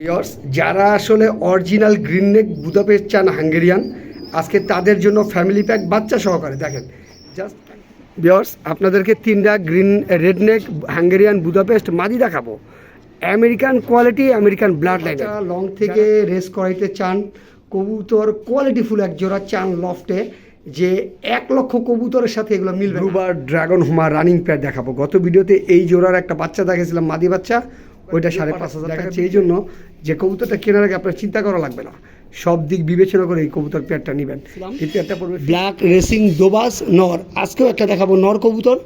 Viewers যারা আসলে original green neck Budapest চান হাঙ্গেরিয়ান আজকে তাদের জন্য ফ্যামিলি প্যাক বাচ্চা সহকারে দেখেন। জাস্ট ভিউয়ার্স আপনাদেরকে তিনটা green red neck Hungarian Budapest মাদি দেখাবো। American quality American blood line long থেকে রেস করাইতে চান কবুতর কোয়ালিটি ফুল এক জোড়া চান লফটে যে এক লক্ষ কবুতরের সাথে এগুলো মিলবে রুবার ড্রাগন হোমা রানিং প্যাড দেখাবো। গত ভিডিওতে এই জোড়ার একটা বাচ্চা দেখেছিলাম মাদি বাচ্চা। ওইটা সাড়ে পাঁচ হাজার টাকা। এই জন্য যে কবুতরটা কেনার আগে আপনার চিন্তা করা লাগবে না। সব দিক বিবেচনা করে এই কবুতর পেয়ারটা নেবেন। এই পেয়ারটা পড়বে ব্ল্যাক রেসিং দোবাস নর আজকেও একটা দেখাবো নর কবুতর।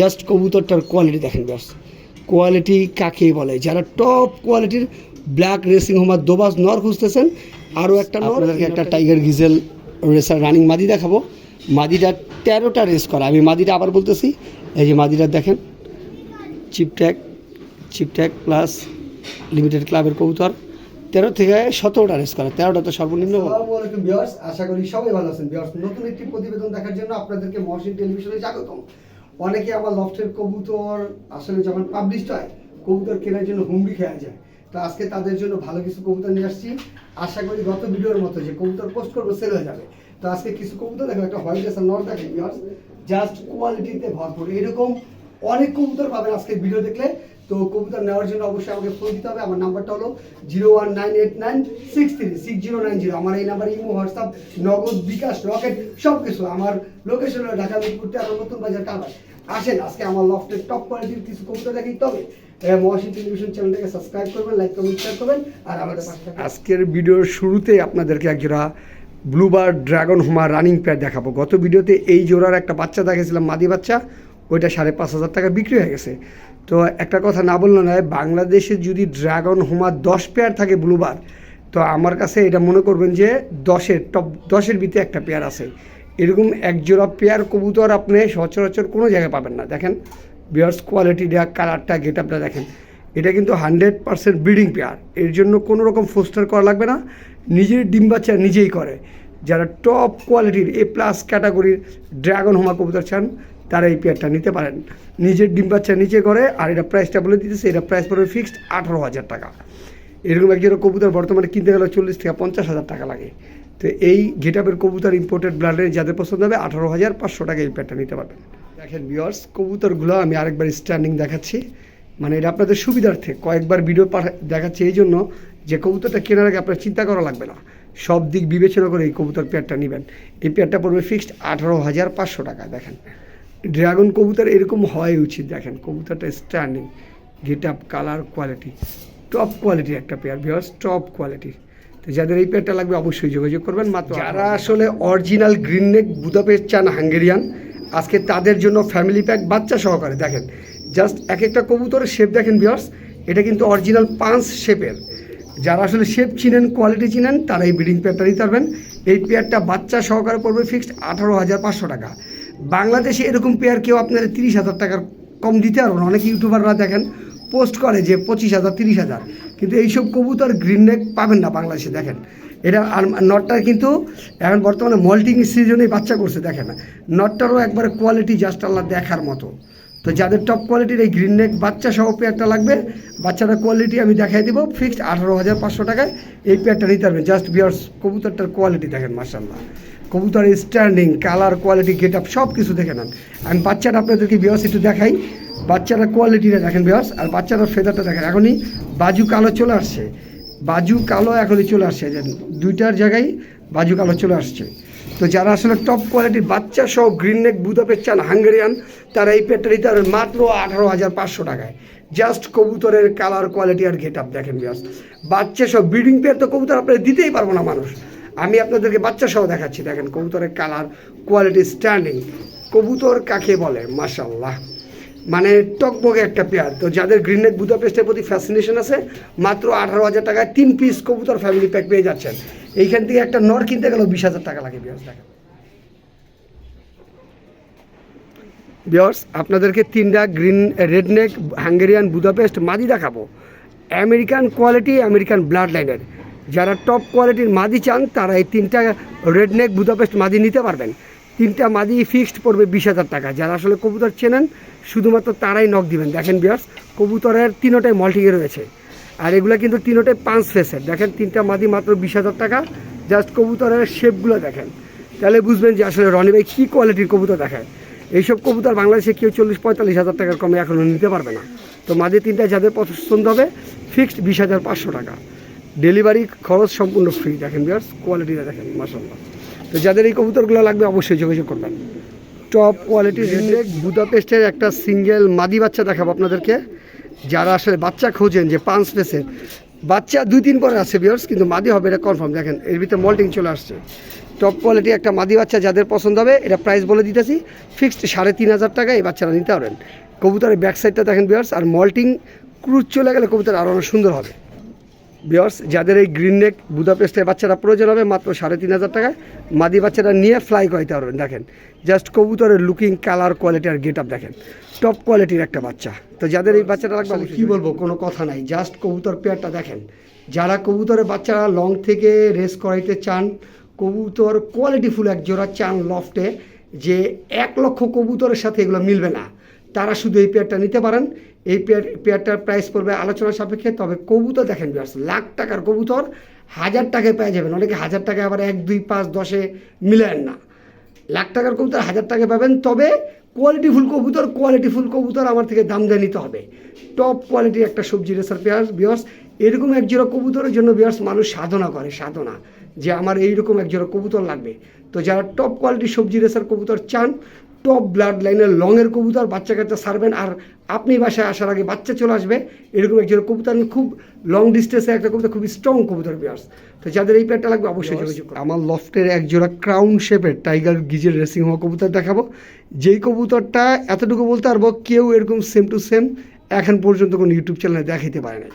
জাস্ট কবুতরটার কোয়ালিটি দেখেন ব্যাস কোয়ালিটি কাকে বলে? যারা টপ কোয়ালিটির ব্ল্যাক রেসিং হোমার দোবাস নর খুঁজতেছেন আরও একটা নর একটা টাইগার গিজেল রেসার রানিং মাদি দেখাবো। মাদিটা তেরোটা রেস করা। আমি মাদিটা আবার বলতেছি এই যে মাদিটা দেখেন চিপট্যাগ চিপট্যাগ প্লাস লিমিটেড ক্লাবের কবুতর। তেরো থেকে সতেরোটা রেস করে। তেরোটা তো সর্বনিম্ন। আশা করি সবাই ভালো আছেন। বিয়ার্স নতুন একটি প্রতিবেদন দেখার জন্য আপনাদেরকে মহসিন টেলিভিশনে স্বাগতম। অনেকে আমার লফটের কবুতর আসলে যখন পাবলিশ হয়, কবুতর কেনার জন্য হুমড়ি খেয়া যায়। তো আজকে তাদের জন্য ভালো কিছু কবুতর নিয়ে আসছি। আশা করি গত ভিডিওর মতো যে কবুতর পোস্ট করব সেল হয়ে যাবে। তো আজকে কিছু কবুতর দেখো একটা হোয়াইট এসার নর দেখেন জাস্ট কোয়ালিটিতে ভরপুর। এরকম অনেক কবুতর পাবেন আজকে ভিডিও দেখলে। তো কবুতর নেওয়ার জন্য অবশ্যই আমাকে ফোন দিতে হবে। আমার নাম্বারটা হলো zero one nine eight nine six three six zero nine zero আমার এই নাম্বার ইমো, হোয়াটসঅ্যাপ, নগদ, বিকাশ, রকেট সব কিছু আমার লোকেশন হলো ঢাকা মিরপুর তেরো নতুন বাজার টাকা আসেন, আজকে আমার লফটের টপ কোয়ালিটির কিছু কবুতর দেখি। তবে করবেন লাইক করবেন, আর আজকের ভিডিওর শুরুতে আপনাদেরকে একজোড়া bluebar dragon homer running pad দেখাবো। গত ভিডিওতে এই জোড়ার একটা বাচ্চা দেখেছিলাম মাদি বাচ্চা। ওইটা সাড়ে পাঁচ হাজার টাকা বিক্রি হয়ে গেছে। তো একটা কথা না বলল নয়, বাংলাদেশে যদি ড্রাগন হোমা দশ পেয়ার থাকে ব্লুবার, তো আমার কাছে এটা মনে করবেন যে দশের টপ দশের ভিতরে একটা পেয়ার আছে। এরকম এক জোড়া পেয়ার কবুতর আপনি সচরাচর কোনো জায়গায় পাবেন না। দেখেন বিয়ার্স কোয়ালিটিটা কালারটা গেট আপটা দেখেন, এটা কিন্তু হান্ড্রেড পার্সেন্ট ব্রিডিং পেয়ার। এর জন্য কোনো রকম ফোস্টার করা লাগবে না, নিজের ডিম বাচ্চা নিজেই করে। যারা টপ কোয়ালিটির এ প্লাস ক্যাটাগরির ড্রাগন হোমা কবুতর চান তারা এই পেয়ারটা নিতে পারেন। নিজের ডিম বাচ্চা নিচে করে, আর এটা প্রাইসটা বলে দিতেছে, এটা প্রাইস পড়বে ফিক্সড আঠারো হাজার টাকা। এরকম একজোড়া কবুতর বর্তমানে কিনতে গেলে চল্লিশ থেকে পঞ্চাশ হাজার টাকা লাগে। তো এই গেট আপের কবুতর ইম্পোর্টেড ব্র্যান্ডের যাদের পছন্দ হবে, আঠারো হাজার পাঁচশো টাকা এই পেয়ারটা নিতে পারবেন। দেখেন বিয়ার্স কবুতরগুলো আমি আরেকবার স্ট্যান্ডিং দেখাচ্ছি। মানে এটা আপনাদের সুবিধার্থে কয়েকবার ভিডিও পাঠা দেখাচ্ছি এই জন্য যে কবুতরটা কেনার আগে আপনার চিন্তা করা লাগবে না। সব দিক বিবেচনা করে এই কবুতর পেয়ারটা নেবেন। এই পেয়ারটা পড়বে ফিক্সড আঠারো হাজার পাঁচশো টাকা দেখেন। ড্রাগন কবুতর এরকম হওয়াই উচিত দেখেন। কবুতরটা standing get up colour quality top কোয়ালিটির একটা পেয়ার ভিওর্স টপ কোয়ালিটির তো যাদের এই পেয়ারটা লাগবে অবশ্যই যোগাযোগ করবেন। মাত্র যারা আসলে অরিজিনাল গ্রিন নেক বুদাপেস্ট চান হাঙ্গেরিয়ান আজকে তাদের জন্য ফ্যামিলি প্যাক বাচ্চা সহকারে দেখেন। জাস্ট এক একটা কবুতরের শেপ দেখেন ভিওর্স এটা কিন্তু অরিজিনাল পাঁচ শেপের যারা আসলে শেপ চিনেন কোয়ালিটি চিনেন তারা এই ব্রিডিং পেয়ারটা নিতে পারবেন। এই পেয়ারটা বাচ্চা সহকারে পড়বে ফিক্সড আঠারো হাজার পাঁচশো টাকা। বাংলাদেশে এরকম পেয়ার কেউ আপনার তিরিশ হাজার টাকার কম দিতে পারব না। অনেক ইউটিউবাররা দেখেন পোস্ট করে যে পঁচিশ হাজার, তিরিশ হাজার। কিন্তু এইসব কবুতর গ্রিন নেক পাবেন না বাংলাদেশে, দেখেন। এটা আর নটটা কিন্তু এখন বর্তমানে মল্টিং সিজনে বাচ্চা করছে, দেখেন। নটটারও একবারে কোয়ালিটি জাস্ট আল্লাহ দেখার মতো। তো যাদের টপ কোয়ালিটির এই গ্রিন নেক বাচ্চা সহ পেয়ারটা লাগবে বাচ্চাটার কোয়ালিটি আমি দেখাই দিব ফিক্সড আঠারো হাজার পাঁচশো টাকায় এই পেয়ারটা নিতে পারবেন। জাস্ট বিয়ার্স কবুতরটার কোয়ালিটি দেখেন মার্শাল্লাহ কবুতরের standing colour quality get up সব কিছু দেখে নেন। আমি বাচ্চাটা আপনাদেরকে বিয়ার্স একটু দেখাই। বাচ্চারা কোয়ালিটিটা দেখেন বিয়ার্স আর বাচ্চারা ফেদারটা দেখেন। এখনই বাজু কালো চলে আসছে। বাজু কালো এখনই চলে আসছে। দুইটার জায়গায় বাজু কালো চলে আসছে। তো যারা আসলে টপ কোয়ালিটির বাচ্চা সহ গ্রিন নেক বুদাপের চান, হাঙ্গেরিয়ান, তারা এই পেটটা নিতে পারবেন মাত্র আঠারো হাজার পাঁচশো টাকায়। জাস্ট কবুতরের কালার কোয়ালিটি আর গেট আপ দেখেন বিয়াস বাচ্চা সহ ব্রিডিং পেয়ার তো কবুতর আপনারা দিতেই পারব না মানুষ। আমি আপনাদেরকে বাচ্চা সহ দেখাচ্ছি, দেখেন কবুতরের কালার কোয়ালিটি স্ট্যান্ডিং কবুতর কাকে বলে? মাশাল্লাহ মানে টকবগে একটা পেয়ার তো যাদের গ্রিন নেক বুদাপেস্টের প্রতি ফ্যাসিনেশন আছে, মাত্র আঠারো হাজার টাকায় তিন পিস কবুতর ফ্যামিলি প্যাক পেয়ে যাচ্ছেন। এইখান থেকে একটা নর কিনতে গেলেও বিশ হাজার টাকা লাগে বিয়াস দেখেন। বিয়ার্স আপনাদেরকে তিনটা green red neck Hungarian Budapest মাদি দেখাবো। আমেরিকান কোয়ালিটি আমেরিকান ব্লাড লাইনের যারা টপ কোয়ালিটির মাদি চান, তারা এই তিনটা রেড নেক বুদাপেস্ট মাদি নিতে পারবেন। তিনটা মাদি ফিক্সড পড়বে বিশ হাজার টাকা। যারা আসলে কবুতর চেনেন, শুধুমাত্র তারাই নখ দিবেন। দেখেন বিয়ার্স কবুতরের তিনোটাই মল্টিকে রয়েছে। আর এগুলো কিন্তু তিনোটাই পাঁচ ফেসের দেখেন তিনটা মাদি মাত্র বিশ হাজার টাকা। জাস্ট কবুতরের শেপগুলো দেখেন। তাহলে বুঝবেন যে আসলে রনি ভাই কী কোয়ালিটির কবুতর দেখায় এইসব কবুতর বাংলাদেশে কেউ চল্লিশ পঁয়তাল্লিশ হাজার টাকার কমে এখনও নিতে পারবে না। তো মাঝে তিনটা যাদের পছন্দ হবে ফিক্সড বিশ হাজার পাঁচশো টাকা। ডেলিভারি খরচ সম্পূর্ণ ফ্রি দেখেন বিয়ার্স কোয়ালিটিটা দেখেন মাসাল্লাহ তো যাদের এই কবুতরগুলো লাগবে অবশ্যই যোগাযোগ করবেন। টপ কোয়ালিটি রেডনেক বুদাপেস্টের একটা সিঙ্গেল মাদি বাচ্চা দেখাবো আপনাদেরকে। যারা আসলে বাচ্চা খোঁজেন, যে পাঁচ স্পেসের বাচ্চা দুই তিন পরে আছে বিয়ার্স কিন্তু মাদি হবে এটা কনফার্ম দেখেন, এর ভিতরে মল্টিং চলে আসছে। টপ কোয়ালিটি একটা মাদি বাচ্চা যাদের পছন্দ হবে, এটা প্রাইস বলে দিতেছি ফিক্সড সাড়ে তিন হাজার টাকা এই বাচ্চারা নিতে পারেন কবুতরের ব্যাক সাইডটা দেখেন বিয়ার্স আর মল্টিং ক্রুজ চলে গেলে কবুতর আরও অনেক সুন্দর হবে। বিয়ার্স যাদের এই গ্রিন নেক বুদাপেস্টের বাচ্চারা প্রয়োজন হবে মাত্র সাড়ে তিন হাজার টাকায় মাদি বাচ্চারা নিয়ে ফ্লাই করাইতে পারবেন। দেখেন জাস্ট কবুতরের লুকিং কালার কোয়ালিটি আর গেট আপ দেখেন। টপ কোয়ালিটির একটা বাচ্চা। তো যাদের এই বাচ্চাটা লাগবে কি বলব কোনো কথা নাই। জাস্ট কবুতর পেয়ারটা দেখেন। যারা কবুতরের বাচ্চারা লং থেকে রেস করাইতে চান কবুতর কোয়ালিটিফুল এক জোড়া চান লফটে যে এক লক্ষ কবুতরের সাথে এগুলো মিলবে না। তারা শুধু এই পেয়ারটা নিতে পারেন। এই পেয়ার, পেয়ারটার প্রাইস পড়বে আলোচনা সাপেক্ষে, তবে কবুতর দেখেন বিয়ার্স লাখ টাকার কবুতর, হাজার টাকায় পেয়ে যাবেন অনেকে হাজার টাকায় আবার এক, দুই, পাঁচ, দশে মিলেন না। লাখ টাকার কবুতর হাজার টাকায় পাবেন, তবে কোয়ালিটি ফুল কবুতর কোয়ালিটি ফুল কবুতর আমার থেকে দাম দিয়ে নিতে হবে। টপ কোয়ালিটির একটা সবজি রেসার পেয়ার বিয়ার্স এরকম এক জোড়া কবুতরের জন্য বিয়ার্স মানুষ সাধনা করে, সাধনা যে আমার এইরকম এক জোড়া কবুতর লাগবে। তো যারা টপ কোয়ালিটির সবজি রেসার কবুতর চান টপ ব্লাড লাইনের লংয়ের কবুতর বাচ্চা কাচ্চা সারবেন আর আপনি বাসায় আসার আগে বাচ্চা চলে আসবে। এরকম একজন কবুতর খুব লং ডিস্টেন্সে একটা কবুতর খুব স্ট্রং কবুতর বিয়ার্স তো যাদের এই প্যাডটা লাগবে অবশ্যই যোগাযোগ আমার লফটের এক জোড়া ক্রাউন শেপের টাইগার গিজের রেসিং হওয়া কবুতর দেখাবো। যেই কবুতরটা এতটুকু বলতে পারব কেউ এরকম সেম টু সেম এখন পর্যন্ত কোনো ইউটিউব চ্যানেলে দেখাইতে পারে নাই।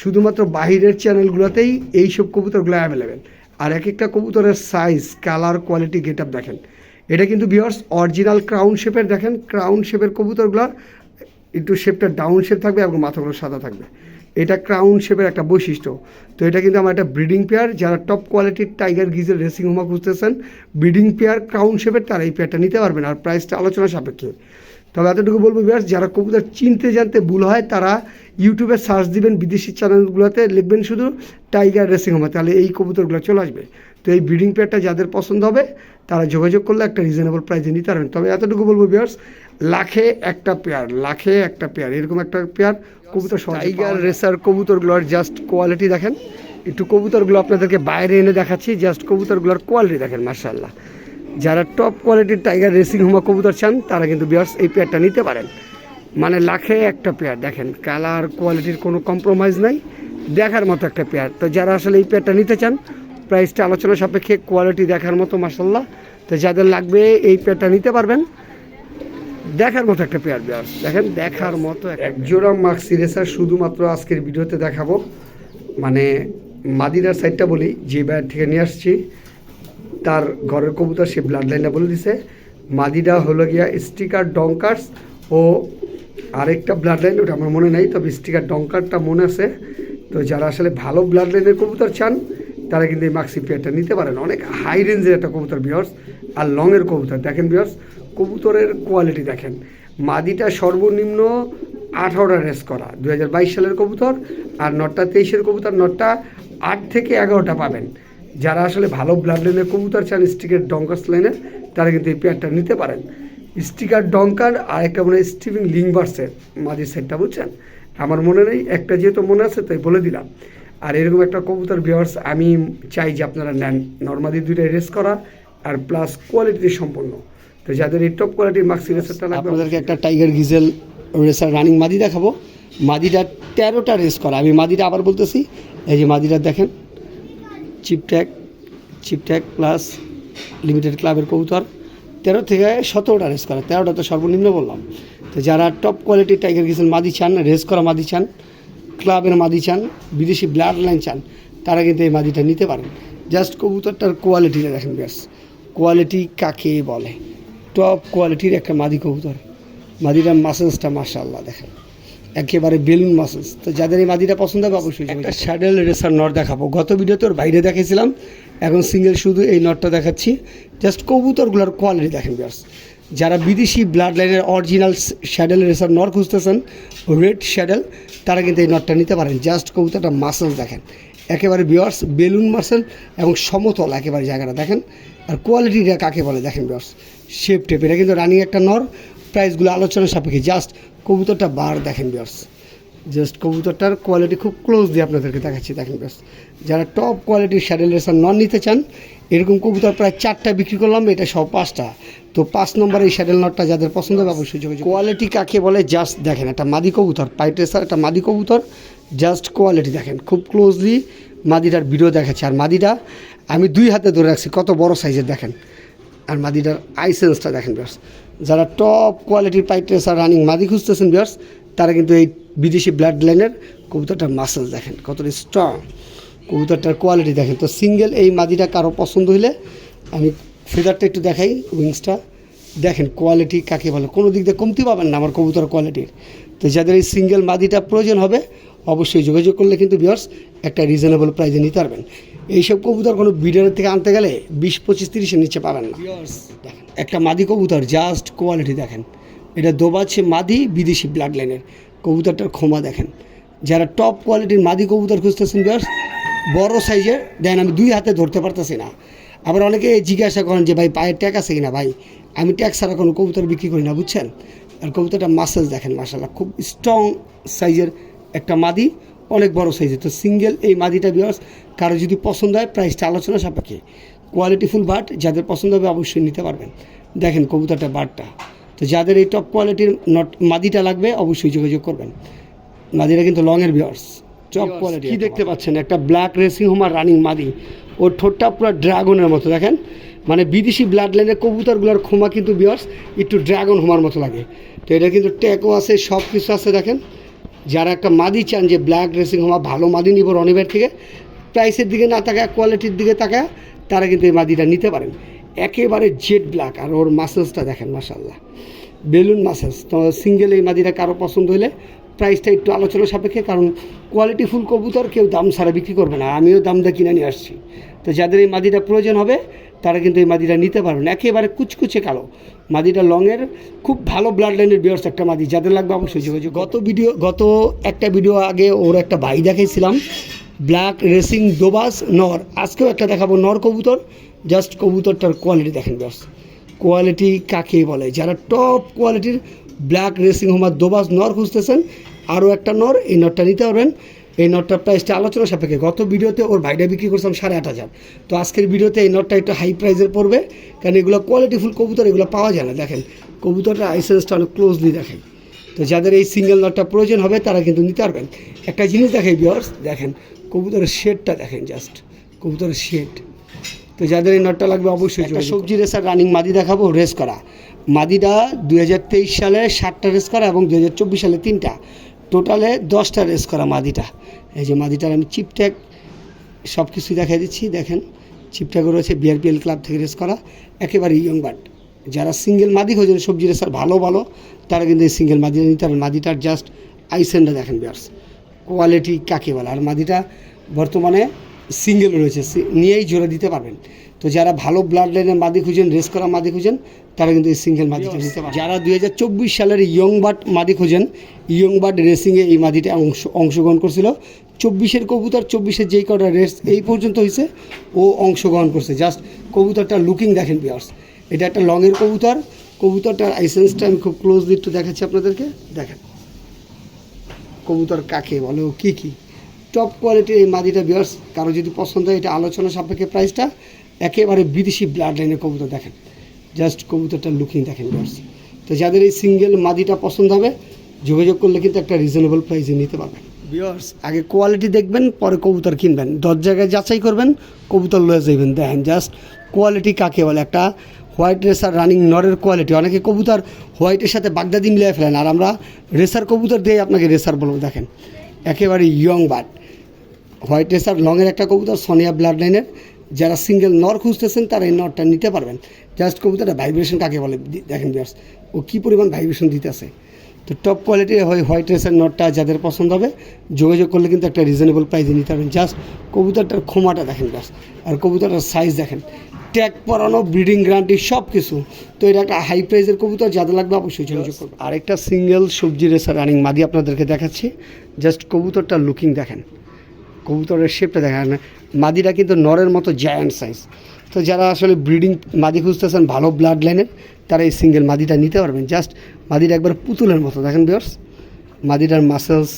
শুধুমাত্র বাহিরের চ্যানেলগুলোতেই এইসব কবুতরগুলো অ্যাভেলেবেল আর এক একটা কবুতরের size colour quality get up দেখেন। এটা কিন্তু বিয়ার্স অরিজিনাল ক্রাউন শেপের দেখেন ক্রাউন শেপের কবুতরগুলোর একটু শেপটা ডাউন শেপ থাকবে এবং মাথাগুলো সাদা থাকবে। এটা ক্রাউন শেপের একটা বৈশিষ্ট্য। তো এটা কিন্তু আমার একটা ব্রিডিং পেয়ার যারা টপ কোয়ালিটির টাইগার গিজের রেসিং হোমা খুঁজতেছেন ব্রিডিং পেয়ার ক্রাউন শেপের তারা এই পেয়ারটা নিতে পারবেন আর প্রাইসটা আলোচনা সাপেক্ষে। তবে এতটুকু বলব বিয়ার্স যারা কবুতর চিনতে জানতে ভুল হয়, তারা ইউটিউবে সার্চ দিবেন বিদেশি চ্যানেলগুলোতে লিখবেন শুধু টাইগার রেসিং হোমা, তাহলে এই কবুতরগুলো চলে আসবে। তো এই ব্রিডিং পেয়ারটা যাদের পছন্দ হবে তারা যোগাযোগ করলে একটা রিজনেবল প্রাইসে নিতে পারবেন। তবে এতটুকু বলব বিয়ার্স লাখে একটা পেয়ার লাখে একটা পেয়ার এরকম একটা পেয়ার কবুতর টাইগার রেসার কবুতরগুলোর জাস্ট কোয়ালিটি দেখেন। একটু কবুতরগুলো আপনাদেরকে বাইরে এনে দেখাচ্ছি জাস্ট কবুতরগুলোর কোয়ালিটি দেখেন মার্শাল্লাহ যারা টপ কোয়ালিটির টাইগার রেসিং হোমা কবুতর চান তারা কিন্তু বিয়ার্স এই পেয়ারটা নিতে পারেন। মানে লাখে একটা পেয়ার দেখেন কালার কোয়ালিটির কোনো কম্প্রোমাইজ নাই। দেখার মতো একটা পেয়ার তো যারা আসলে এই পেয়ারটা নিতে চান প্রাইসটা আলোচনা সাপেক্ষে কোয়ালিটি দেখার মতো মার্শাল্লাহ তো যাদের লাগবে এই পেয়ারটা নিতে পারবেন। দেখার মতো একটা পেয়ার বিয়ার্স। দেখেন দেখার মতো এক জোড়া মাক্সি রেসার শুধুমাত্র আজকের ভিডিওতে দেখাবো। মানে মাদিনার সাইডটা বলি যে ব্যাট থেকে নিয়ে আসছি তার ঘরের কবুতর সে ব্লাড লাইনটা বলে দিছে। মাদিটা হলো গিয়া স্টিকার ডঙ্কার্স ও আরেকটা ব্লাড লাইন ওটা আমার মনে নেই তবে স্টিকার ডঙ্কারটা মনে আছে। তো যারা আসলে ভালো ব্লাড লাইনের কবুতর চান তারা কিন্তু এই মাক্সি পেয়ারটা নিতে পারেন অনেক হাই রেঞ্জের একটা কবুতর বিয়ার্স আর লংয়ের কবুতর। দেখেন বিয়ার্স কবুতরের কোয়ালিটি দেখেন। মাদিটা সর্বনিম্ন আঠারোটা রেস করা। দু হাজার বাইশ সালের কবুতর, আর নটটা তেইশের কবুতর, নটটা আট থেকে এগারোটা পাবেন। যারা আসলে ভালো ব্লাড লাইনের কবুতর চান স্টিকের ডঙ্কার্স লাইনের তারা কিন্তু এই পেয়ারটা নিতে পারেন। স্টিকার ডঙ্কার আর একটা মনে হয় স্টিভিং লিংবার্সের মাঝের সেটটা বুঝছেন? আমার মনে নেই, একটা যেহেতু মনে আছে, তাই বলে দিলাম। আর এরকম একটা কবুতর ভিওয়ার্স আমি চাই যে আপনারা নেন। নর্মালি দুইটা রেস করা আর প্লাস কোয়ালিটি সম্পন্ন। তো যাদের এই টপ কোয়ালিটির মাক্সি রেসারটা লাগবে আপনাদেরকে একটা টাইগার গিজেল রেসার রানিং মাদি দেখাবো। মাদিটা তেরোটা রেস করা। আমি মাদিটা আবার বলতেছি এই যে মাদিটা দেখেন চিপট্যাক চিপট্যাক প্লাস লিমিটেড ক্লাবের কবুতর। তেরো থেকে সতেরোটা রেস করা। তেরোটা তো সর্বনিম্ন বললাম। তো যারা টপ কোয়ালিটির টাইগার গিজেল মাদি চান রেস করা মাদি চান ক্লাবের মাদি চান বিদেশি ব্লাড লাইন চান তারা কিন্তু এই মাদিটা নিতে পারেন। জাস্ট কবুতরটার কোয়ালিটিটা দেখেন ব্যাস কোয়ালিটি কাকে বলে? টপ কোয়ালিটির একটা মাদি কবুতর। মাদিটার মাসেলসটা মাশাল্লাহ দেখেন। একেবারে বেলুন মাসেলস তো যাদের এই মাদিটা পছন্দ হবে অবশ্যই একটা স্যাডেল রেসার নট দেখাবো। গত ভিডিওতে ওর বাইরে দেখেছিলাম এখন সিঙ্গেল শুধু এই নটটা দেখাচ্ছি। জাস্ট কবুতরগুলোর কোয়ালিটি দেখেন ব্যাস যারা বিদেশি ব্লাড লাইনের অরিজিনাল শ্যাডেল রেসার নর খুঁজতেছেন রেড শ্যাডেল তারা কিন্তু এই নটটা নিতে পারেন। জাস্ট কবুতরটা মাসেল দেখেন। একেবারে বিয়ার্স বেলুন মাসেল এবং সমতল একেবারে জায়গাটা দেখেন। আর কোয়ালিটিটা কাকে বলে দেখেন বিয়ার্স শেপ টেপ এটা কিন্তু রানিং একটা নর। প্রাইসগুলো আলোচনা সাপেক্ষে। জাস্ট কবুতরটা বার দেখেন বিয়ার্স জাস্ট কবুতরটার কোয়ালিটি খুব ক্লোজ দিয়ে আপনাদেরকে দেখাচ্ছি, দেখেন ব্যাস যারা টপ কোয়ালিটির শ্যাডেল রেসার নন নিতে চান, এরকম কবুতর প্রায় চারটা বিক্রি করলাম, এটা সব পাঁচটা। তো পাঁচ নম্বর এই স্যাডেল নটটা যাদের পছন্দ হবে অবশ্যই যোগাযোগ কোয়ালিটি কাকে বলে? জাস্ট দেখেন, একটা মাদি কবুতর, পাইট রেসার একটা মাদি কবুতর জাস্ট কোয়ালিটি দেখেন। খুব ক্লোজলি মাদিটার ভিডিও দেখাচ্ছে। আর মাদিটা, আমি দুই হাতে ধরে রাখছি, কত বড় সাইজের দেখেন। আর মাদিটার আইসেন্সটা দেখেন বিয়ার্স যারা টপ কোয়ালিটির পাইট রেসার রানিং মাদি খুঁজতেছেন বিয়ার্স তারা কিন্তু এই বিদেশি ব্লাড লাইনের কবুতরটার মাসেল দেখেন কতটা স্ট্রং কবুতরটার কোয়ালিটি দেখেন। তো সিঙ্গেল এই মাদিটা কারও পছন্দ হইলে আমি ফেদারটা একটু দেখাই উইংসটা দেখেন কোয়ালিটি কাকে বলে? কোনো দিক দিয়ে কমতি পাবেন না আমার কবুতর কোয়ালিটির তো যাদের এই সিঙ্গেল মাদিটা প্রয়োজন হবে অবশ্যই যোগাযোগ করলে কিন্তু বিয়ার্স একটা রিজনেবল প্রাইজে নিতে পারবেন। এইসব কবুতর কোনো বিডারের থেকে আনতে গেলে বিশ পঁচিশ তিরিশের নিচে পাবেন না। দেখেন একটা মাদি কবুতর জাস্ট কোয়ালিটি দেখেন। এটা দোবাচ্ছে মাদি বিদেশি ব্লাড লাইনের কবুতরটার ক্ষমা দেখেন। যারা টপ কোয়ালিটির মাদি কবুতর খুঁজতেছেন বিয়ার্স বড় সাইজের দেন আমি দুই হাতে ধরতে পারতেছি না। আবার অনেকে জিজ্ঞাসা করেন যে ভাই পায়ের ট্যাগ আছে কিনা? ভাই আমি ট্যাগ ছাড়া কোনো কবুতর বিক্রি করি না বুঝছেন? আর কবুতরটা মাসেজ দেখেন মাসাল্লাহ খুব স্ট্রং সাইজের একটা মাদি অনেক বড় সাইজের তো সিঙ্গেল এই মাদিটা বিয়ার্স কারও যদি পছন্দ হয় প্রাইসটা আলোচনা সাপেক্ষে। কোয়ালিটিফুল বাট যাদের পছন্দ হবে অবশ্যই নিতে পারবেন। দেখেন কবুতরটা বাটটা তো যাদের এই টপ কোয়ালিটির নট মাদিটা লাগবে অবশ্যই যোগাযোগ করবেন। মাদিটা কিন্তু লংয়ের বিয়ার্স টপ কোয়ালিটি কি দেখতে পাচ্ছেন? একটা ব্ল্যাক রেসিং হোমার রানিং মাদি। ওর ঠোঁটটা পুরো ড্রাগনের মতো, দেখেন? মানে বিদেশি ব্লাড লাইনের কবুতরগুলোর ক্ষমা কিন্তু বিয়ার্স একটু ড্রাগন হোমার মতো লাগে। তো এটা কিন্তু ট্যাকও আছে সব কিছু আছে, দেখেন? যারা একটা মাদি চান যে ব্ল্যাক ড্রেসিং হোমা ভালো মাদি নিব রনিবের থেকে প্রাইসের দিকে না তাকায় কোয়ালিটির দিকে তাকায়, তারা কিন্তু এই মাদিটা নিতে পারেন। একেবারে জেড ব্ল্যাক আর ওর মাসেলসটা দেখেন মাসাল্লাহ বেলুন মাসেলস তো সিঙ্গেল এই মাদিটা কারও পছন্দ হলে প্রাইসটা একটু আলোচনা সাপেক্ষে, কারণ কোয়ালিটি ফুল কবুতর, কেউ দাম ছাড়া বিক্রি করবে না। আমিও দাম দিয়ে কিনে নিয়ে আসছি। তো যাদের এই মাদিটা প্রয়োজন হবে, তারা কিন্তু এই মাদিটা নিতে পারবেন। একেবারে কুচকুচে কালো। মাদিটা লংয়ের খুব ভালো ব্লাড লাইনের বিয়ার্স একটা মাদি। যাদের লাগবে অবশ্যই যোগাযোগ গত ভিডিও গত একটা ভিডিও আগে ওর একটা ভাই দেখাইছিলাম। ব্ল্যাক রেসিং দোবাস নর আজকেও একটা দেখাবো নর কবুতর। জাস্ট কবুতরটার কোয়ালিটি দেখেন বিয়ার্স কোয়ালিটি কাকে বলে? যারা টপ কোয়ালিটির ব্ল্যাক রেসিং হোমার দোবাস নর খুঁজতেছেন। আরও একটা নর এই নটটা নিতে পারবেন। এই নটটার প্রাইসটা আলোচনা সাপেক্ষে। গত ভিডিওতে ওর ভাইটা বিক্রি করছিলাম সাড়ে আট হাজার। তো আজকের ভিডিওতে এই নটটা একটু হাই প্রাইসের পড়বে কারণ এগুলো কোয়ালিটিফুল কবুতর এগুলো পাওয়া যায় না। দেখেন কবুতরটা আইসেন্সটা অনেক ক্লোজলি দেখেন। তো যাদের এই সিঙ্গেল নটটা প্রয়োজন হবে তারা কিন্তু নিতে পারবেন। একটা জিনিস দেখেন বিয়ার্স দেখেন কবুতরের শেডটা দেখেন জাস্ট কবুতরের শেড তো যাদের এই নটটা লাগবে অবশ্যই সবজি রেসার রানিং মাদি দেখাবো রেস করা। মাদিটা দুই সালে সাতটা রেস করা এবং দু হাজার চব্বিশ সালে তিনটা। টোটালে দশটা রেস করা মাদিটা এই যে মাদিটার আমি চিপট্যাগ সব কিছুই দেখাই দিচ্ছি, দেখেন। চিপট্যাগও রয়েছে বিআরপিএল ক্লাব থেকে রেস করা। একেবারে ইয়ং বার্ড যারা সিঙ্গেল মাদি খোঁজেন সবজি রেসার ভালো ভালো, তারা কিন্তু এই সিঙ্গেল মাদিটা নিতে পারেন মাদিটার জাস্ট আইসেন্ডা দেখেন বিয়ার্স কোয়ালিটি কাকে বলে? আর মাদিটা বর্তমানে সিঙ্গেল রয়েছে। নিয়েই জোরে দিতে পারবেন। তো যারা ভালো ব্লাড লাইনের মাদি খুঁজেন রেস করা মাদি খুঁজেন তারা কিন্তু এই সিঙ্গেল মাদিটা নিতে পারেন যারা দুই হাজার চব্বিশ সালের ইয়ং বার্ড মাদি খুঁজেন ইয়ং বার্ড রেসিংয়ে এই মাদিটা অংশ অংশগ্রহণ করছিল। চব্বিশের কবুতর চব্বিশের যেই কটা রেস এই পর্যন্ত হয়েছে ও অংশগ্রহণ করছে। জাস্ট কবুতরটা লুকিং দেখেন পিয়ার্স এটা একটা লংয়ের কবুতর। কবুতরটার আইসেন্সটা আমি খুব ক্লোজলি একটু দেখাচ্ছি আপনাদেরকে। দেখেন। কবুতর কাকে বলে ও কী কী? টপ কোয়ালিটির এই মাদিটা বিয়ার্স কারও যদি পছন্দ হয় এটা আলোচনা সাপেক্ষে প্রাইসটা একেবারে বিদেশি ব্লাড লাইনের কবুতর দেখেন। জাস্ট কবুতরটা লুকিং দেখেন বিয়ার্স তো যাদের এই সিঙ্গেল মাদিটা পছন্দ হবে যোগাযোগ করলে কিন্তু একটা রিজনেবল প্রাইসে নিতে পারবেন। বিয়ার্স আগে কোয়ালিটি দেখবেন পরে কবুতর কিনবেন। দশ জায়গায় যাচাই করবেন কবুতর লয়ে যাবেন দেখেন জাস্ট কোয়ালিটি কাকে বলে? একটা হোয়াইট রেসার রানিং নরের কোয়ালিটি অনেকে কবুতর হোয়াইটের সাথে বাগদাদি মিলিয়ে ফেলেন আর আমরা রেসার কবুতর দিয়ে আপনাকে রেসার বলব। দেখেন একেবারে ইয়ং বার্ড হোয়াইট রেসার লংয়ের একটা কবুতর সোনিয়া ব্লাড লাইনের যারা সিঙ্গেল নর খুঁজতেছেন তারা এই নরটা নিতে পারবেন। জাস্ট কবুতরটা ভাইব্রেশন কাকে বলে? দেখেন বিয়ার্স ও কী পরিমাণ ভাইব্রেশন দিতেছে। তো টপ কোয়ালিটির হয় হোয়াইট রেসার নটটা যাদের পছন্দ হবে যোগাযোগ করলে কিন্তু একটা রিজনেবল প্রাইসে নিতে পারবেন। জাস্ট কবুতরটার ক্ষমাটা দেখেন ব্যাস আর কবুতরটার সাইজ দেখেন। ট্যাগ পরানো ব্রিডিং গ্যারান্টি সব কিছু তো এটা একটা হাই প্রাইজের কবুতর যাদের লাগবে অবশ্যই যোগাযোগ করবে আরেকটা সিঙ্গেল সবজি রেসার রানিং মাদি আপনাদেরকে দেখাচ্ছি। জাস্ট কবুতরটা লুকিং দেখেন। কবুতরের শেপটা দেখেন। মাদিটা কিন্তু নরের মতো জায়ান্ট সাইজ তো যারা আসলে ব্রিডিং মাদি খুঁজতেছেন, ভালো ব্লাড লাইনের তারা এই সিঙ্গেল মাদিটা নিতে পারবেন। জাস্ট মাদিটা একবার পুতুলের মতো, দেখেন বিয়ার্স মাদিটার মাসেলস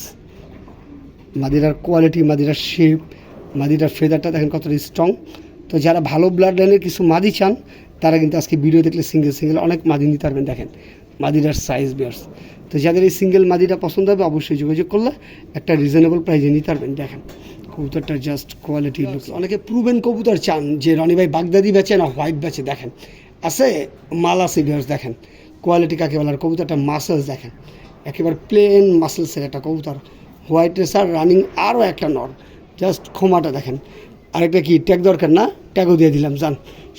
মাদিরার কোয়ালিটি মাদিরার শেপ মাদিরার ফেদারটা দেখেন কতটা স্ট্রং তো যারা ভালো ব্লাড লাইনের কিছু মাদি চান, তারা কিন্তু আজকে ভিডিও দেখলে সিঙ্গেল সিঙ্গেল অনেক মাদি নিতে পারবেন, দেখেন। মাদিরার সাইজ বিয়ার্স তো যাদের এই সিঙ্গেল মাদিটা পছন্দ হবে, অবশ্যই যোগাযোগ করলে একটা রিজনেবল প্রাইসে নিতে পারবেন, দেখেন। কবুতরটার জাস্ট কোয়ালিটি লুক অনেকে প্রুভেন কবুতর চান যে রনি ভাই বাগদাদি বেচে না হোয়াইট বেচে, দেখেন। আছে মাল আছে বিয়ার্স দেখেন। কোয়ালিটি কাকে বলার কবুতরটা মাসেলস দেখেন। একেবারে প্লেন মাসেলসের একটা কবুতর। হোয়াইট রেসার রানিং আরও একটা নর। জাস্ট ক্ষমাটা দেখেন। আরেকটা কি ট্যাগ দরকার না? ট্যাগও দিয়ে দিলাম, জান।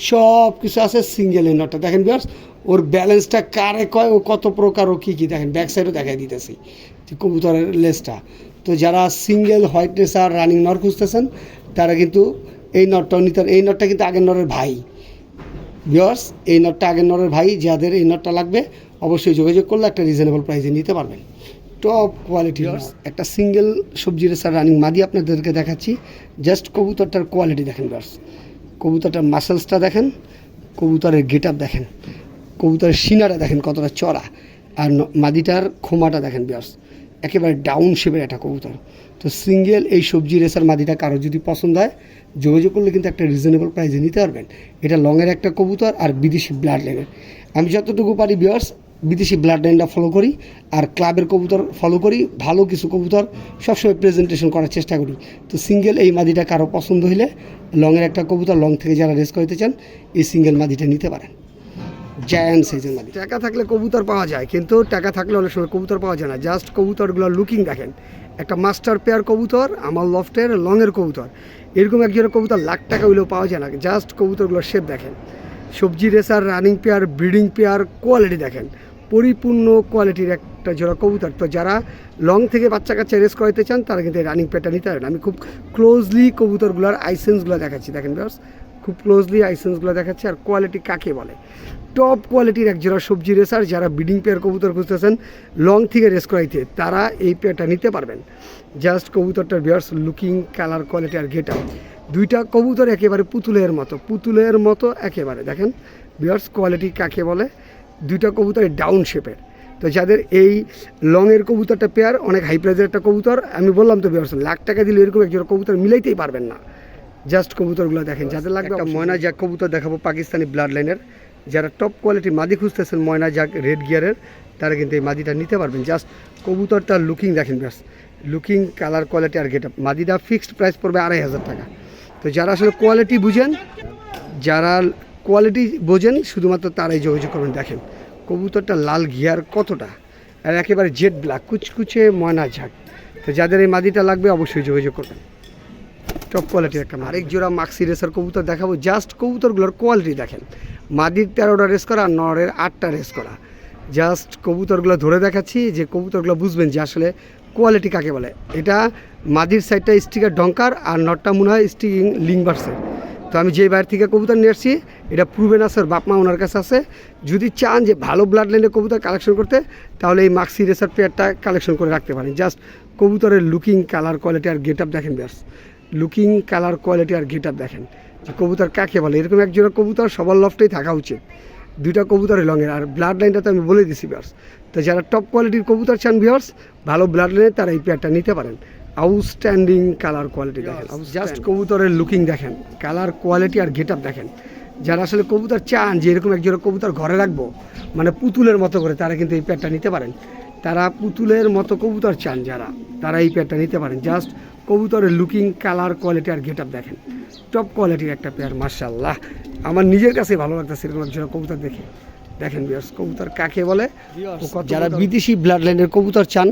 সব কিছু আছে সিঙ্গেল নটটা দেখেন বিয়ার্স ওর ব্যালেন্সটা কারে কয়, ও কত প্রকার, ও কী কী, দেখেন ব্যাক সাইডও দেখাই দিতেছি। কবুতরের লেসটা তো যারা সিঙ্গেল হোয়াইট রেসার রানিং নর খুঁজতেছেন তারা কিন্তু এই নটটাও নিতে এই নটটা কিন্তু আগের নরের ভাই। ভিওর্স এই নটটা আগের নরের ভাই যাদের এই নটটা লাগবে অবশ্যই যোগাযোগ করলে একটা রিজনেবল প্রাইসে নিতে পারবেন। টপ কোয়ালিটি একটা সিঙ্গেল সবজি রেসার রানিং মাদি আপনাদেরকে দেখাচ্ছি। জাস্ট কবুতরটার কোয়ালিটি দেখেন ভিওর্স কবুতরটার মাসেলসটা দেখেন কবুতরের গেট আপ দেখেন কবুতরের সিনাটা দেখেন কতটা চড়া আর মাদিটার খোমাটা দেখেন ভিওর্স একেবারে ডাউন শেপের একটা কবুতর। তো সিঙ্গেল এই সবজি রেসার মাদিটা কারও যদি পছন্দ হয়, যোগাযোগ করলে কিন্তু একটা রিজনেবল প্রাইসে নিতে পারবেন। এটা লংয়ের একটা কবুতর আর বিদেশি ব্লাড লাইনের আমি যতটুকু পারি বিয়ার্স বিদেশি ব্লাড লাইনটা ফলো করি আর ক্লাবের কবুতর ফলো করি, ভালো কিছু কবুতর সবসময় প্রেজেন্টেশন করার চেষ্টা করি। তো সিঙ্গেল এই মাদিটা কারও পছন্দ হলে লংয়ের একটা কবুতর লং থেকে যারা রেস করতে চান, এই সিঙ্গেল মাদিটা নিতে পারেন। জায়ান্ট সাইজের মাদি টাকা থাকলে কবুতর পাওয়া যায়, কিন্তু টাকা থাকলে অনেক সময় কবুতর পাওয়া যায় না। জাস্ট কবুতরগুলো লুকিং দেখেন। একটা মাস্টার পেয়ার কবুতর, আমার লফটের লংয়ের কবুতর। এরকম একজনের কবুতর লাখ টাকা হইলেও পাওয়া যায় না। জাস্ট কবুতরগুলোর শেপ দেখেন। সবজি racer running pair breeding pair quality দেখেন। পরিপূর্ণ কোয়ালিটির একটা জোড়া কবুতর। তো যারা লং থেকে বাচ্চা কাচ্চা রেস করাতে চান, তারা কিন্তু রানিং পেয়ারটা নিতে পারেন। আমি খুব ক্লোজলি কবুতরগুলোর আইসেন্সগুলো দেখাচ্ছি। দেখেন ব্যাস খুব ক্লোজলি আইসেন্সগুলো দেখাচ্ছে আর কোয়ালিটি কাকে বলে? টপ কোয়ালিটির এক জোড়া সবজি রেসার যারা ব্রিডিং পেয়ার কবুতর খুঁজতেছেন লং থেকে রেস করাইতে, তারা এই পেয়ারটা নিতে পারবেন। জাস্ট কবুতরটার বিয়ার্স লুকিং কালার কোয়ালিটি আর গেট দুইটা কবুতর একেবারে পুতুলের মতো পুতুলের মতো একেবারে। দেখেন বিয়ার্স কোয়ালিটি কাকে বলে? দুইটা কবুতর ডাউন শেপের তো যাদের এই লংয়ের কবুতরটা পেয়ার অনেক হাই প্রাইজের একটা কবুতর, আমি বললাম তো বিয়ার্স লাখ টাকা দিলে এরকম একজোড়া কবুতর মিলাইতেই পারবেন না। জাস্ট কবুতরগুলো দেখেন যাদের লাগবে একটা ময়না জাক কবুতর দেখাবো পাকিস্তানি ব্লাড লাইনের যারা টপ কোয়ালিটি মাদি খুঁজতেছেন ময়না জাক রেড গিয়ারের তারা কিন্তু এই মাদিটা নিতে পারবেন। জাস্ট কবুতরটার লুকিং দেখেন ব্যাস। লুকিং কালার কোয়ালিটি আর গেট আপ মাদিটা ফিক্সড প্রাইস পড়বে আড়াই হাজার টাকা। তো যারা আসলে কোয়ালিটি বুঝেন যারা কোয়ালিটি বোঝেন শুধুমাত্র তারাই যোগাযোগ করবেন। দেখেন কবুতরটা লাল গিয়ার কতটা? আর একেবারে জেড ব্ল্যাক কুচকুচে ময়না ঝাঁক তো যাদের এই মাদিটা লাগবে অবশ্যই যোগাযোগ করবেন। টপ কোয়ালিটির একটা মাদি। আরেক জোড়া মাক্সি রেসার কবুতর দেখাবো জাস্ট কবুতরগুলোর কোয়ালিটি দেখেন। মাদির তেরোটা রেস করা আর নরের আটটা রেস করা। জাস্ট কবুতরগুলো ধরে দেখাচ্ছি, যে কবুতরগুলো বুঝবেন যে আসলে কোয়ালিটি কাকে বলে। এটা মাদির সাইডটা স্টিকার ডঙ্কার আর নটটা মনে হয় স্টিকিং লিংবার্সের তো আমি যেই বাইরে থেকে কবুতর নিয়ে আসছি, এটা প্রুভেন আছে, ওর বাপমা ওনার কাছে আছে। যদি চান যে ভালো ব্লাড লাইনের কবুতর কালেকশন করতে, তাহলে এই মাক্সি রেসার পেয়ারটা কালেকশন করে রাখতে পারেন। জাস্ট কবুতরের লুকিং কালার কোয়ালিটি আর গেট আপ দেখেন ব্যাস। লুকিং কালার কোয়ালিটি আর গেট দেখেন। যে কবুতর কাকে বলে? এরকম একজোড়া কবুতর সবার লফটেই থাকা উচিত। দুইটা কবুতর লঙের আর ব্লাড লাইনটা তো আমি বলে দিছি বিয়ার্স তো যারা টপ কোয়ালিটির কবুতর চান বিয়ার্স ভালো ব্লাড লাইনে তারা এই পেয়ারটা নিতে পারেন। আউটস্ট্যান্ডিং কালার কোয়ালিটি দেখেন জাস্ট কবুতরের লুকিং দেখেন কালার কোয়ালিটি আর গেট দেখেন। যারা আসলে কবুতর চান যে এরকম একজোড়া কবুতর ঘরে রাখব মানে পুতুলের মতো করে তারা কিন্তু এই পেয়ারটা নিতে পারেন। তারা পুতুলের মতো কবুতর চান যারা তারা এই পেয়ারটা নিতে পারেন। জাস্ট কবুতরের লুকিং কালার কোয়ালিটি আর গেট আপ দেখেন। টপ কোয়ালিটির একটা পেয়ার মার্শাল্লাহ আমার নিজের কাছে ভালো লাগতেছে এরকম একজোড়া কবুতর দেখে। দেখেন বিয়ার্স কবুতর কাকে বলে? যারা বিদেশি ব্লাড লাইনের কবুতর চান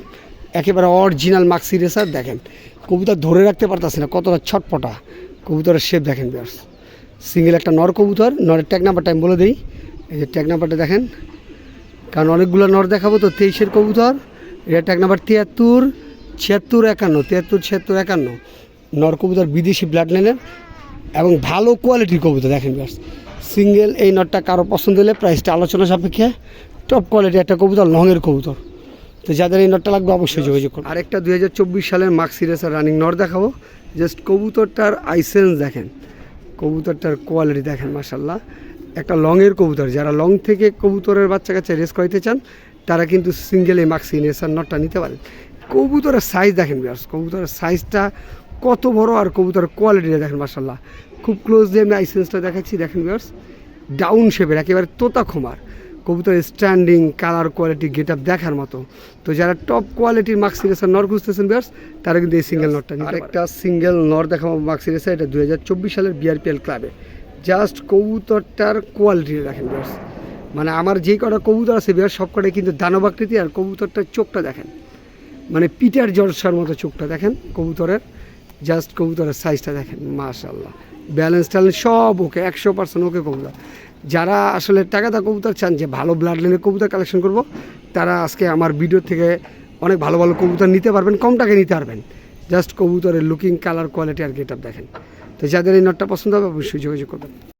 একেবারে অরিজিনাল মাক্সি রেসার দেখেন কবুতর ধরে রাখতে পারতাছে না কতটা ছটপটা। কবুতরের শেপ দেখেন বিয়ার্স সিঙ্গেল একটা নর কবুতর নরের ট্যাগ নাম্বারটা আমি বলে দিই। এই যে ট্যাগ নাম্বারটা দেখেন কারণ অনেকগুলো নর দেখাবো তো তেইশের কবুতর এটা ট্যাগ নাম্বার তিয়াত্তর ছিয়াত্তর একান্ন, তিয়াত্তর, ছিয়াত্তর একান্ন, নর কবুতর, বিদেশি ব্লাড লাইনের এবং ভালো কোয়ালিটির কবুতর, দেখেন ব্যাস সিঙ্গেল এই নটটা কারও পছন্দ হলে প্রাইসটা আলোচনা সাপেক্ষে টপ কোয়ালিটি একটা কবুতর লংয়ের কবুতর। তো যাদের এই নটটা লাগবে অবশ্যই যোগাযোগ করুন। আরেকটা দুই হাজার চব্বিশ সালের মার্ক সিরিয়াসের রানিং নট দেখাবো। জাস্ট কবুতরটার আইসেন্স দেখেন। কবুতরটার কোয়ালিটি দেখেন মাসাল্লাহ একটা লংয়ের কবুতর, যারা লং থেকে কবুতরের বাচ্চা কাচ্চা রেস করাইতে চান, তারা কিন্তু সিঙ্গেল এই সিরিয়াসের নটটা নিতে পারেন। কবুতরের সাইজ দেখেন বিয়ার্স কবুতরের সাইজটা কত বড় আর কবুতরের কোয়ালিটিটা দেখেন মার্শাল্লাহ খুব ক্লোজলি আমি আইসেন্সটা দেখাচ্ছি দেখেন বিয়ার্স ডাউন শেপের একেবারে তোতা খোমার কবুতর standing colour quality get up দেখার মতো। তো যারা টপ কোয়ালিটির মার্ক সিরিয়াসের নর খুঁজতেছেন বিয়ার্স তারা কিন্তু এই সিঙ্গেল নটটা নিতে একটা সিঙ্গেল নর দেখাবো মার্ক সিরিয়াসে এটা দু হাজার চব্বিশ সালের বিআরপিএল ক্লাবে জাস্ট কবুতরটার কোয়ালিটি দেখেন বিয়ার্স মানে আমার যেই কটা কবুতর আছে বিয়ার সব কটাই কিন্তু দানবাকৃতি আর কবুতরটার চোখটা দেখেন। মানে পিটার জলসার মতো চোখটা দেখেন কবুতরের জাস্ট কবুতরের সাইজটা দেখেন মাশাল্লাহ ব্যালেন্স ট্যালেন্স সব ওকে, একশো পার্সেন্ট ওকে কবুতর। যারা আসলে টাকাটা কবুতর চান যে ভালো ব্লাড লাইনের কবুতর কালেকশন করব, তারা আজকে আমার ভিডিও থেকে অনেক ভালো ভালো কবুতর নিতে পারবেন, কম টাকায় নিতে পারবেন। জাস্ট কবুতরের লুকিং কালার কোয়ালিটি আর গেট দেখেন। তো যাদের এই নটটা পছন্দ হবে, অবশ্যই যোগাযোগ করবেন।